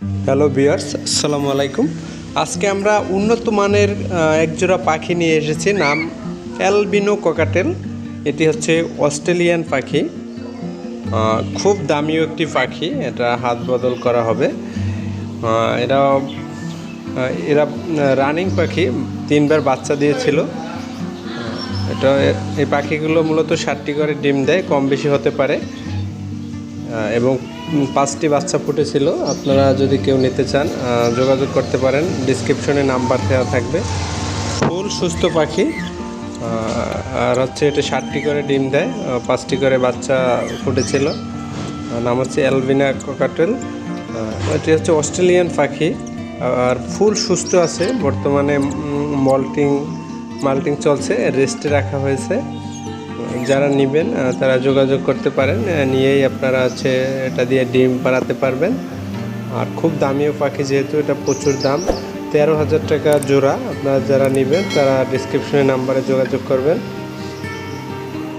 Hello বিয়ার্স আসসালামু আলাইকুম আজকে আমরা উন্নত মানের একজোড়া পাখি নিয়ে এসেছি, নাম অ্যালবিনো ককাটেল। এটি হচ্ছে অস্ট্রেলিয়ান পাখি। খুব দামিও একটি পাখি, এটা হাত বদল করা হবে। এরা এরা রানিং পাখি, তিনবার বাচ্চা দিয়েছিল। এটা, এই পাখিগুলো মূলত ষাটটি করে ডিম দেয়, কম বেশি হতে পারে। এবং পাঁচটি বাচ্চা ফুটেছিল। আপনারা যদি কেউ নিতে চান যোগাযোগ করতে পারেন। ডিসক্রিপশনে নাম্বার দেওয়া থাকবে। ফুল সুস্থ পাখি। আর হচ্ছে এটা ষাটটি করে ডিম দেয় পাঁচটি করে বাচ্চা ফুটেছিল। নাম হচ্ছে অ্যালবিনা ককাটেল। এটি হচ্ছে অস্ট্রেলিয়ান পাখি। আর ফুল সুস্থ আছে। বর্তমানে মল্টিং, মাল্টিং চলছে। রেস্টে রাখা হয়েছে। যারা নেবেন তারা যোগাযোগ করতে পারেন নিয়েই আপনারা হচ্ছে এটা দিয়ে ডিম বাড়াতে পারবেন। আর খুব দামিও পাখি, যেহেতু এটা প্রচুর দাম, তেরো হাজার টাকা জোড়া আপনারা যারা নেবেন, তারা ডিসক্রিপশনে নাম্বারে যোগাযোগ করবেন।